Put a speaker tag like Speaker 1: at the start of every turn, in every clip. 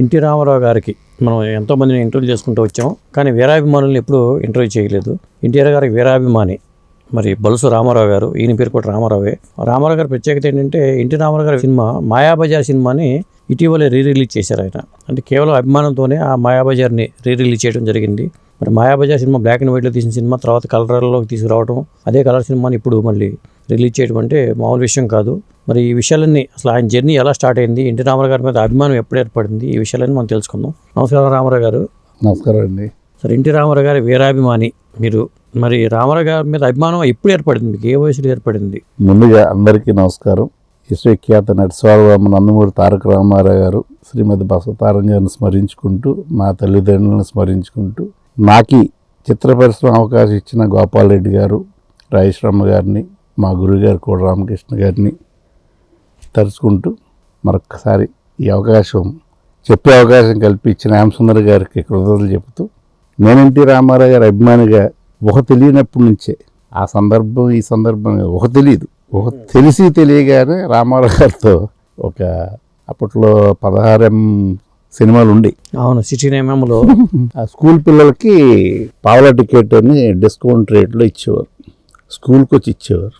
Speaker 1: NT Ramarao గారికి మనం ఎంతోమందిని ఇంటర్వ్యూ చేసుకుంటూ వచ్చాం కానీ వీరాభిమానులను ఎప్పుడూ ఇంటర్వ్యూ చేయలేదు. ఎన్టీఆర్ గారికి వీరాభిమాని మరి బలుసు రామారావు గారు ఈయన పేరు కూడా రామారావే. రామారావు గారి ప్రత్యేకత ఏంటంటే ఎన్టీ రామారావు గారి సినిమా మాయాబజార్ సినిమాని ఇటీవలే రీ రిలీజ్ చేశారు ఆయన. అంటే కేవలం అభిమానంతోనే ఆ మాయాబజార్ని రీ రిలీజ్ చేయడం జరిగింది. మరి మాయాబజార్ సినిమా బ్లాక్ అండ్ వైట్లో తీసిన సినిమా తర్వాత కలర్లోకి తీసుకురావడం అదే కలర్ సినిమాని ఇప్పుడు మళ్ళీ రిలీజ్ చేయడం అంటే మామూలు విషయం కాదు. మరి ఈ విషయాలన్నీ అసలు ఆయన జర్నీ ఎలా స్టార్ట్ అయింది ఎన్టీ రామారావు గారి మీద అభిమానం ఎప్పుడు ఏర్పడింది ఈ విషయాలన్నీ మనం తెలుసుకుందాం. నమస్కారం రామారావు గారు.
Speaker 2: నమస్కారం అండి.
Speaker 1: సరే ఎన్టీ రామారావు గారి వీరాభిమాని మీరు మరి రామారావు గారి మీద అభిమానం ఎప్పుడు ఏర్పడింది మీకు ఏ వయసులో ఏర్పడింది?
Speaker 2: ముందుగా అందరికీ నమస్కారం. విశ్వఖ్యాత నటస్వామి నందమూరి తారక రామారావు గారు శ్రీమతి బసవతారం గారిని స్మరించుకుంటూ మా తల్లిదండ్రులను స్మరించుకుంటూ నాకు చిత్ర పరిశ్రమ అవకాశం ఇచ్చిన గోపాలరెడ్డి గారు రాజశ్రమ గారిని మా గురుగారు కూడా రామకృష్ణ గారిని తలుచుకుంటూ మరొక్కసారి ఈ అవకాశం చెప్పే అవకాశం కల్పించిన హేమసుందర్ గారికి కృతజ్ఞతలు చెబుతూ నేను ఎన్టీ రామారావు గారి అభిమానిగా ఊహ తెలియనప్పటి నుంచే ఆ సందర్భం ఈ సందర్భం ఊహ తెలియదు ఊహ తెలిసి తెలియగానే రామారావు గారితో ఒక అప్పట్లో పదహారం సినిమాలు ఉండి
Speaker 1: అవును ఎంఎంలో
Speaker 2: ఆ స్కూల్ పిల్లలకి పావుల టికెట్ అని డిస్కౌంట్ రేట్లో ఇచ్చేవారు. స్కూల్కి వచ్చి ఇచ్చేవారు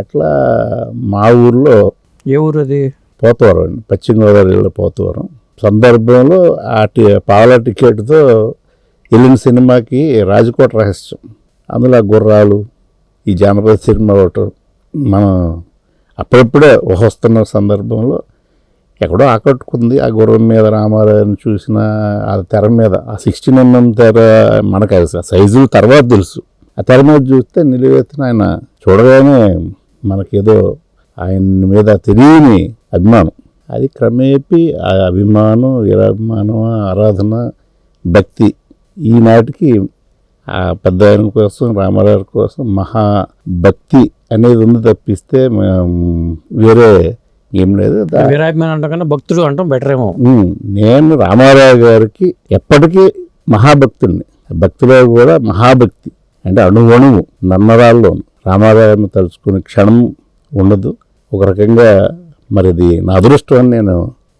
Speaker 2: అట్లా మా ఊర్లో
Speaker 1: ఏ ఊరు అది
Speaker 2: పోతవరం అండి. పశ్చిమ గోదావరి జిల్లా పోతవరం. సందర్భంలో ఆ టి పావుల టికెట్తో వెళ్ళిన సినిమాకి రాజకోట రహస్యం. అందులో గుర్రాలు ఈ జానపద సినిమా ఒకటి మనం అప్పుడప్పుడే వస్తున్న సందర్భంలో ఎక్కడో ఆకట్టుకుంది ఆ గుర్రం మీద రామారావుని చూసిన ఆ తెర మీద. ఆ సిక్స్టీన్ ఎంఎం తెర మనకు అది సైజులు తర్వాత తెలుసు. ఆ తెర మీద చూస్తే నిలువెత్తిన ఆయన చూడగానే మనకేదో ఆయన మీద తెలియని అభిమానం. అది క్రమేపీ ఆ అభిమానం వీరాభిమానం ఆరాధన భక్తి ఈనాటికి ఆ పెద్ద ఆయన కోసం రామారావు కోసం మహా భక్తి అనేది ఉంది తప్పిస్తే వేరే ఏం లేదు
Speaker 1: వీరాభిమాని అంటాం కన్నా భక్తుడు అంటాం బెటర్ ఏమో
Speaker 2: నేను రామారావు గారికి ఎప్పటికీ మహాభక్తుడిని భక్తిలో కూడా మహాభక్తి. అంటే అణువణువు నన్నరాల్లో రామారావు గారిని తలుచుకునే క్షణం ఉండదు. ఒక రకంగా మరి అది నా అదృష్టం అని నేను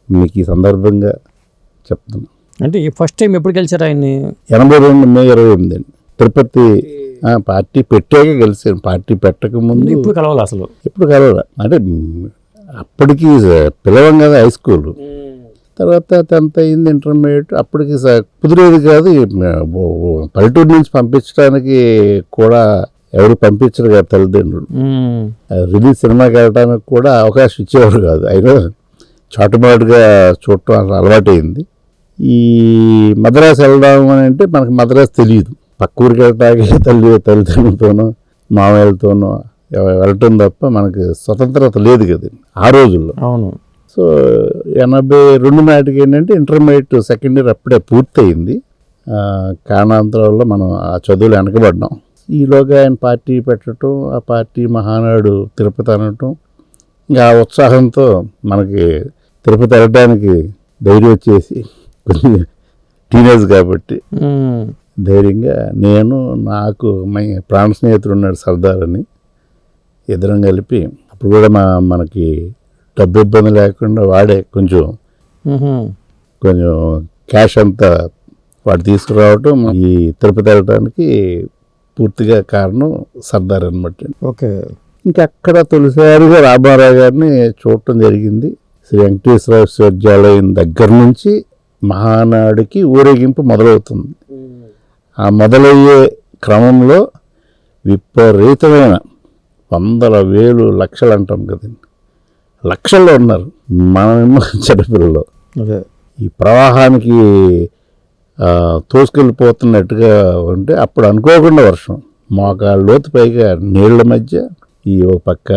Speaker 2: మీకు ఈ సందర్భంగా చెప్తున్నాను.
Speaker 1: అంటే ఈ ఫస్ట్ టైం ఎప్పుడు గెలిచారు ఆయన్ని?
Speaker 2: ఎనభై రెండు మే ఇరవై ఎనిమిది అండి. తిరుపతి పార్టీ పెట్టాక గెలిచాను పార్టీ పెట్టక ముందు
Speaker 1: ఇప్పుడు కలవాలి అసలు?
Speaker 2: ఎప్పుడు కలవరా అంటే అప్పటికి పిలవం కదా హై స్కూల్ తర్వాత టెన్త్ అయింది ఇంటర్మీడియట్ అప్పటికి స- కుదిరేది కాదు పల్లెటూరు నుంచి పంపించడానికి కూడా ఎవరు పంపించరు కదా తల్లిదండ్రులు. రిలీజ్ సినిమాకి వెళ్ళడానికి కూడా అవకాశం ఇచ్చేవారు కాదు. అయినా చాటుమాటుగా చూడటం అసలు అలవాటైంది. ఈ మద్రాసు వెళ్దాం అని అంటే మనకి మద్రాసు తెలియదు పక్క ఊరికి వెళ్ళటానికి తల్లి తల్లిదండ్రులతోనూ మామయ్యలతోనూ వెళ్ళటం తప్ప మనకి స్వతంత్రత లేదు కదా ఆ రోజుల్లో.
Speaker 1: అవును.
Speaker 2: సో ఎనభై రెండు నాటికి ఏంటంటే ఇంటర్మీడియట్ సెకండ్ ఇయర్ అప్పుడే పూర్తయింది. కారణాంతరాల్లో మనం ఆ చదువులు వెనకబడ్డాం. ఈలోగా ఆయన పార్టీ పెట్టడం ఆ పార్టీ మహానాడు తిరుపతి అనటం ఇంకా ఆ ఉత్సాహంతో మనకి తిరుపతి వెళ్ళడానికి ధైర్యం వచ్చేసి కొంచెం టీనేజ్ కాబట్టి. ధైర్యంగా నేను నాకు మా ప్రాణ స్నేహితుడు ఉన్నాడు సర్దార్ అని. ఇద్దరం కలిపి అప్పుడు కూడా మా మనకి డబ్బు ఇబ్బంది లేకుండా వాడే కొంచెం. కొంచెం క్యాష్ అంతా వాడు తీసుకురావటం ఈ తిరుపతి వెళ్ళడానికి పూర్తిగా కారణం సర్దార్ అనమాట
Speaker 1: ఓకే.
Speaker 2: ఇంకా అక్కడ తొలిసారిగా రామారావు గారిని చూడటం జరిగింది. శ్రీ వెంకటేశ్వర విశ్వవిద్యాలయం దగ్గర నుంచి మహానాడుకి ఊరేగింపు మొదలవుతుంది. ఆ మొదలయ్యే క్రమంలో విపరీతమైన వందల వేలు లక్షలు అంటాం కదండి. లక్షల్లో ఉన్నారు. మనమేమో చిన్నపిల్లలు
Speaker 1: అదే.
Speaker 2: ఈ ప్రవాహానికి తోసుకెళ్ళిపోతున్నట్టుగా ఉంటే అప్పుడు అనుకోకుండా వర్షం. మోకాళ్ళ లోతు పైగా నీళ్ళ మధ్య ఈ ఒక పక్క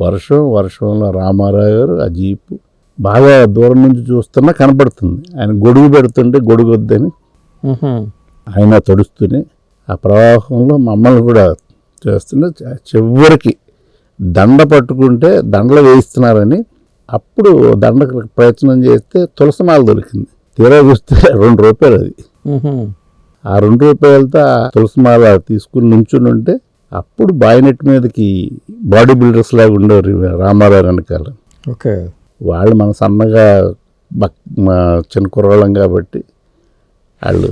Speaker 2: వర్షం వర్షంలో రామారావు గారు ఆ జీపు బాగా దూరం నుంచి చూస్తున్నా కనపడుతుంది. ఆయన గొడుగు పెడుతుంటే గొడుగు వద్దని. ఆయన తడుస్తూనే ఆ ప్రవాహంలో మమ్మల్ని కూడా చేస్తుంటే చివరికి దండ పట్టుకుంటే దండలు వేయిస్తున్నారని అప్పుడు దండకు ప్రయత్నం చేస్తే తులసమాల దొరికింది. తీరా చూస్తే రెండు రూపాయలు అది. ఆ రెండు రూపాయలతో తులసిమాల తీసుకుని నుంచుని ఉంటే అప్పుడు బాయినెట్ మీదకి బాడీ బిల్డర్స్ లాగా ఉండేవారు రామారావు వెనకాల.
Speaker 1: ఓకే.
Speaker 2: వాళ్ళు మన సన్నగా బక్ చిన్న కుర్రాళ్ళం కాబట్టి వాళ్ళు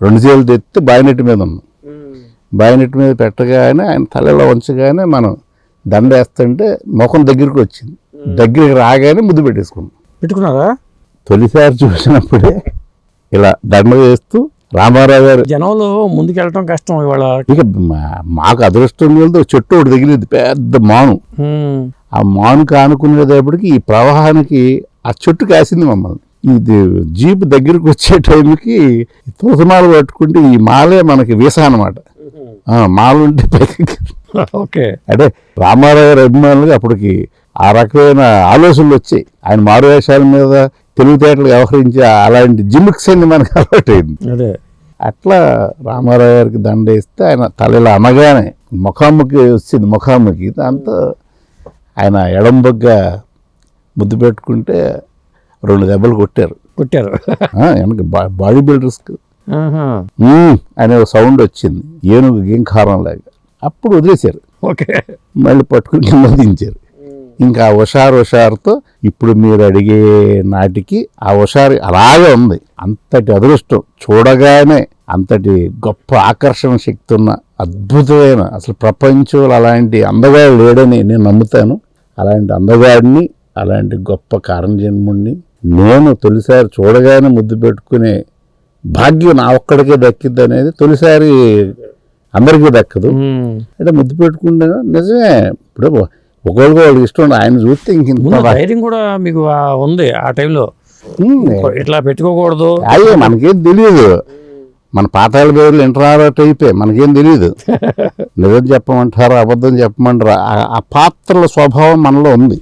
Speaker 2: రెండు చేతులు తెత్తి బాయినెట్ మీద ఉన్నాం బాయినెట్ మీద పెట్టగానే ఆయన తలలో ఉంచగానే మనం దండ వేస్తుంటే ముఖం దగ్గరికి వచ్చింది. దగ్గరికి రాగానే ముద్దు పెట్టేసుకున్నాం.
Speaker 1: పెట్టుకున్నారా?
Speaker 2: తొలిసారి చూసినప్పుడే ఇలా దండ వేస్తూ రామారావు గారు
Speaker 1: జనంలో ముందుకెళ్ళటం కష్టం ఇవాళ.
Speaker 2: ఇక మా- మాకు అదృష్టం వెళ్తే చెట్టు ఒకటి తగిలింది పెద్ద మాను. ఆ మాను కానుకునేటప్పటికి ఈ ప్రవాహానికి ఆ చెట్టు కాసింది మమ్మల్ని. ఇది జీప్ దగ్గరికి వచ్చే టైంకి తులసిమాల పట్టుకుంటే ఈ మాలే మనకి వీసా అనమాట మాల ఉంటే పైకి.
Speaker 1: ఓకే.
Speaker 2: అంటే రామారావు గారి అభిమానులుగా అప్పటికి ఆ రకమైన ఆలోచనలు వచ్చాయి. ఆయన మారువేషాల మీద తెలివితేటలు వ్యవహరించి అలాంటి జిమిక్స్ అన్ని మనకు అలవాటైంది
Speaker 1: అదే.
Speaker 2: అట్లా రామారావు గారికి దండ ఇస్తే ఆయన తలలో అనగానే ముఖాముఖి వచ్చింది. ముఖాముఖి దాంతో ఆయన ఎడంబొగ్గ ముద్దు పెట్టుకుంటే రెండు దెబ్బలు కొట్టారు.
Speaker 1: కొట్టారు.
Speaker 2: వెనక బా- బాడీ బిల్డర్స్కి అనే ఒక సౌండ్ వచ్చింది. ఏనుగు గింకారం లాగా అప్పుడు వదిలేశారు.
Speaker 1: ఓకే.
Speaker 2: మళ్ళీ పట్టుకుని కింద దించారు. ఇంకా హుషారు హుషారుతో ఇప్పుడు మీరు అడిగే నాటికి ఆ హుషారు అలాగే ఉంది. అంతటి అదృష్టం చూడగానే అంతటి గొప్ప ఆకర్షణ శక్తి ఉన్న అద్భుతమైన అసలు ప్రపంచంలో అలాంటి అందగాడు లేడని నేను నమ్ముతాను. అలాంటి అందగాడిని అలాంటి గొప్ప కారణజన్ముడిని నేను తొలిసారి చూడగానే ముద్దు పెట్టుకునే భాగ్యం నా ఒక్కడికే దక్కిద్ది అనేది తొలిసారి అందరికీ దక్కదు. అంటే ముద్దు పెట్టుకుంటే నిజమే. ఇప్పుడు ఒకరికి వాళ్ళకి ఇష్టం. ఆయన చూస్తే ఇంక
Speaker 1: ధైర్యం కూడా మీకు ఉంది ఆ టైంలో. ఇట్లా పెట్టుకోకూడదు.
Speaker 2: అయ్యే మనకేం తెలియదు మన పాతాల పేర్లు ఇంటర్నాట్ అయిపోయి మనకేం తెలియదు నిజం చెప్పమంటారా అబద్ధం చెప్పమంటారా? ఆ- పాత్రల స్వభావం మనలో ఉంది.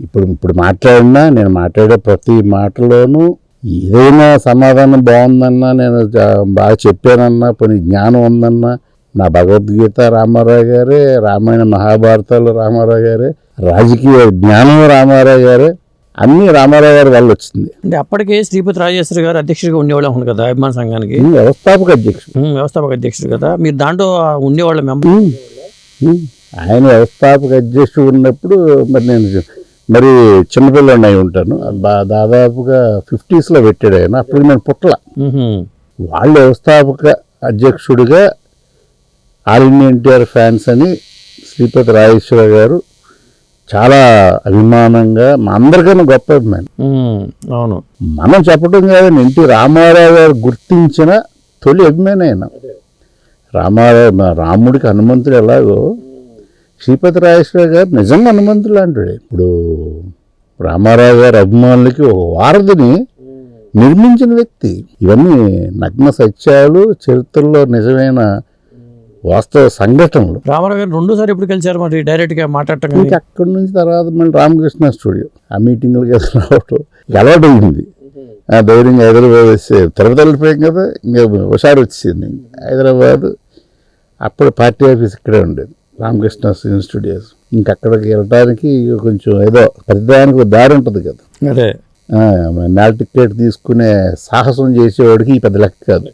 Speaker 2: ఇప్పుడు ఇప్పుడు మాట్లాడినా నేను మాట్లాడే ప్రతి మాటలోనూ ఏదైనా సమాధానం బాగుందన్నా నేను బాగా చెప్పానన్నా కొన్ని జ్ఞానం ఉందన్నా నా భగవద్గీత రామారావు గారే రామాయణ మహాభారతాలు రామారావు గారే రాజకీయ జ్ఞానం రామారావు గారే అన్నీ రామారావు గారి వల్ల వచ్చింది.
Speaker 1: అంటే అప్పటికే శ్రీపతి రాజేశ్వరి గారు అధ్యక్షుడిగా ఉండేవాళ్ళు అవును కదా అభిమాన సంఘానికి.
Speaker 2: వ్యవస్థాపక అధ్యక్షుడు.
Speaker 1: వ్యవస్థాపక అధ్యక్షుడు కదా. మీరు దాంట్లో ఉండేవాళ్ళ మెంబర్.
Speaker 2: ఆయన వ్యవస్థాపక అధ్యక్షుడు ఉన్నప్పుడు మరి నేను మరి చిన్నపిల్లని అయి ఉంటాను. బా- దాదాపుగా ఫిఫ్టీస్లో పెట్టాడు ఆయన. అప్పుడు నేను పుట్టల. వాళ్ళ వ్యవస్థాపక అధ్యక్షుడిగా ఆల్ ఇండియా ఎన్టీఆర్ ఫ్యాన్స్ అని శ్రీపతి రాజేశ్వర గారు చాలా అభిమానంగా మా అందరికన్నా గొప్ప అభిమాని.
Speaker 1: అవును.
Speaker 2: మనం చెప్పడం కాదని ఎన్టీ రామారావు గారు గుర్తించిన తొలి అభిమాని ఆయన. రామారావు మా రాముడికి హనుమంతుడు ఎలాగో శ్రీపతి రాజేశ్వర గారు నిజంగా హనుమంతుడు అంటాడు ఇప్పుడు రామారావు గారి అభిమానులకి ఒక వారధిని నిర్మించిన వ్యక్తి. ఇవన్నీ నగ్న సత్యాలు చరిత్రలో నిజమైన వాస్తవ సంఘటనలు.
Speaker 1: రామారావు గారు రెండోసారి ఎప్పుడు కలిసారు మరి? డైరెక్ట్గా మాట్లాడటం
Speaker 2: ఇంకా అక్కడి నుంచి తర్వాత మళ్ళీ రామకృష్ణ స్టూడియో. ఆ మీటింగ్లకి రావటం అలవాటు అయింది ఆ ధైర్యంగా హైదరాబాద్ వచ్చే తిరుపతి వెళ్ళిపోయాం కదా ఇంకా హుషారు వచ్చింది హైదరాబాద్ అప్పుడు పార్టీ ఆఫీస్ ఇక్కడే ఉండేది. రామకృష్ణ స్టూడియోస్. ఇంక అక్కడికి వెళ్ళడానికి కొంచెం ఏదో ప్రతిదానికి ఒక దారి ఉంటుంది కదా.
Speaker 1: అదే.
Speaker 2: ఆ, నెల టికెట్ తీసుకునే సాహసం చేసేవాడికి ఈ పెద్ద లెక్క కాదు.